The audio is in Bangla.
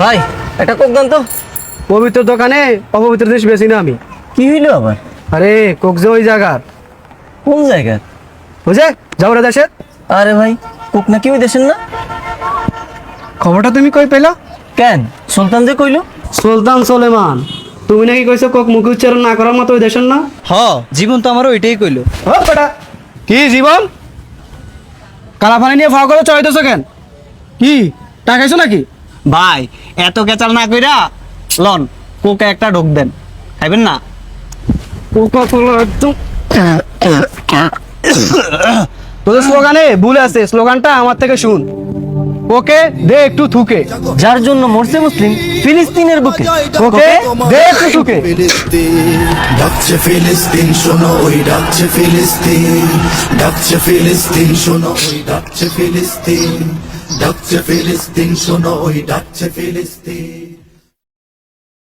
ভাই একটা কোক দেন তো। পবিত্র দোকানে অপবিত্র জিনিস বেশি না আমি। কি হইল আবার? আরে কোক যে ওই জায়গার কোন জায়গায় বুঝে যাও রে দেশে? আরে ভাই কোক না কি ওই দেশের না? খবরটা তুমি কই পেলা? কেন? সুলতান যে কইলো? সুলতান সোলেমান। তুমি নাকি কইছো কোক মুখ উচ্চারণ না করার মতো ওই দেশের না? হ জীবন তো আমারও ওইটাই কইলো। ও বেটা। কি জীবন? কালা পানি নিয়ে ফাও করে চড়াইতেছো কেন? কি? টাকাইছো নাকি? ভাই এত কেচাল না কইরা লন কোকে একটা ঢোক দেন। খাইবেন না? কোকা কোলা একদম তোদের স্লোগানে ভুল আছে স্লোগানটা আমার থেকে শুন ওকে দে একটু থুকে। যার জন্য মরছে মুসলিম ফিলিস্তিনের বুকে। ওকে? দে একটু থুকে। ডাকছে ফিলিস্তিন শোনো ওই ডাকছে ফিলিস্তিন। ডাকছে ফিলিস্তিন শোনো ওই ডাকছে ফিলিস্তিন। ডাকছে ফিলিস্তিন শোনো ওই ডাকছে ফিলিস্তিন।